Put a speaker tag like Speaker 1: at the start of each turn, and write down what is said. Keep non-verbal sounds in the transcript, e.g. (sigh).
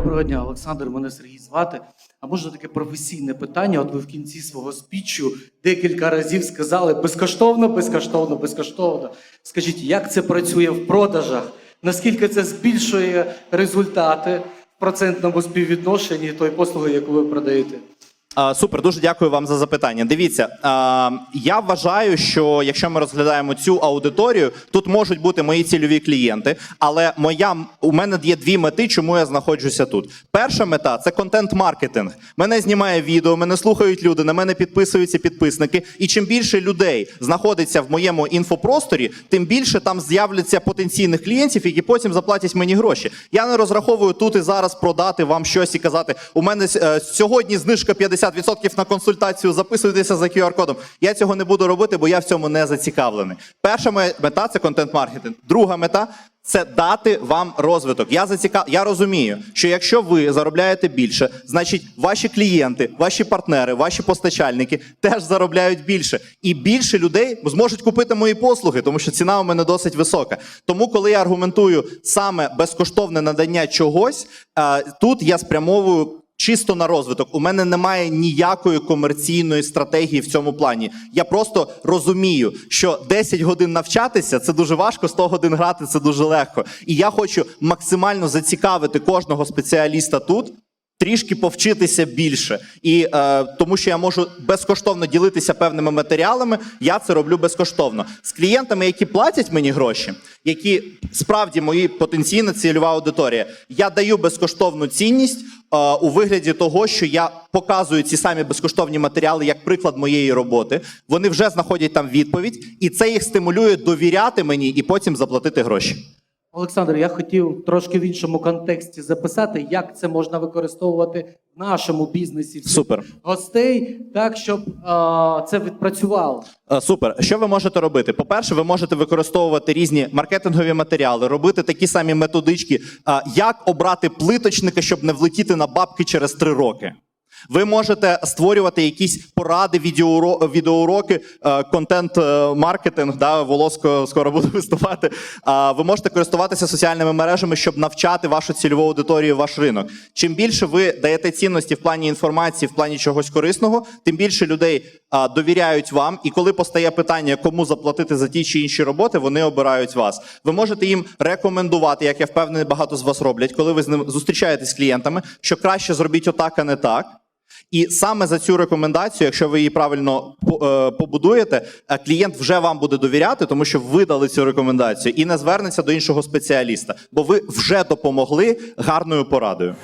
Speaker 1: Доброго дня, Олександр. Мене Сергій звати. А можна таке професійне питання? От ви в кінці свого спічу декілька разів сказали безкоштовно, безкоштовно, безкоштовно. Скажіть, як це працює в продажах? Наскільки це збільшує результати в процентному співвідношенні тої послуги, яку ви продаєте?
Speaker 2: Супер, дуже дякую вам за запитання. Дивіться, я вважаю, що якщо ми розглядаємо цю аудиторію, тут можуть бути мої цільові клієнти, але моя у мене є дві мети, чому я знаходжуся тут. Перша мета це контент-маркетинг. Мене знімає відео, мене слухають люди, на мене підписуються підписники. І чим більше людей знаходиться в моєму інфопросторі, тим більше там з'являться потенційних клієнтів, які потім заплатять мені гроші. Я не розраховую тут і зараз продати вам щось і казати: у мене е, сьогодні знижка 50% на консультацію. Записуйтеся за QR-кодом. Я цього не буду робити, бо я в цьому не зацікавлений. Перша моя мета це контент-маркетинг. Друга мета. Це дати вам розвиток. Я зацікав... я розумію, що якщо ви заробляєте більше, значить ваші клієнти, ваші партнери, ваші постачальники теж заробляють більше, і більше людей зможуть купити мої послуги, тому що ціна у мене досить висока. Тому, коли я аргументую саме безкоштовне надання чогось, е, тут я спрямовую. Чисто на розвиток. У мене немає ніякої комерційної стратегії в цьому плані. Я просто розумію, що 10 годин навчатися це дуже важко, 100 годин грати це дуже легко. І я хочу максимально зацікавити кожного спеціаліста тут. Трішки повчитися більше, і е, тому що я можу безкоштовно ділитися певними матеріалами, я це роблю безкоштовно з клієнтами, які платять мені гроші, які справді мої потенційна цільова аудиторія. Я даю безкоштовну цінність е, у вигляді того, що я показую ці самі безкоштовні матеріали як приклад моєї роботи. Вони вже знаходять там відповідь, і це їх стимулює довіряти мені і потім заплатити гроші.
Speaker 1: Олександр, я хотів трошки в іншому контексті записати, як це можна використовувати в нашому бізнесі всіх
Speaker 2: Супер.
Speaker 1: гостей, так щоб а, це відпрацювало.
Speaker 2: Е, Супер. Що ви можете робити? По-перше, ви можете використовувати різні маркетингові матеріали, робити такі самі методички, а, як обрати плиточника, щоб не влетіти на бабки через три роки. Ви можете створювати якісь поради, відеоуроки, е, контент-маркетинг. Да, Волоско скоро буде (laughs) виступати. Ви можете користуватися соціальними мережами, щоб навчати вашу цільову аудиторію, ваш ринок. Чим більше ви даєте цінності в плані інформації, в плані чогось корисного, тим більше людей довіряють вам. І коли постає питання, кому заплатити за ті чи інші роботи, вони обирають вас. Ви можете їм рекомендувати, як я впевнений, багато з вас роблять, коли ви з ним зустрічаєтесь з клієнтами, що краще зробіть отак, а не так. І саме за цю рекомендацію, якщо ви її правильно е, побудуєте, е, клієнт вже вам буде довіряти, тому що ви дали цю рекомендацію, і не звернеться до іншого спеціаліста, бо ви вже допомогли гарною порадою.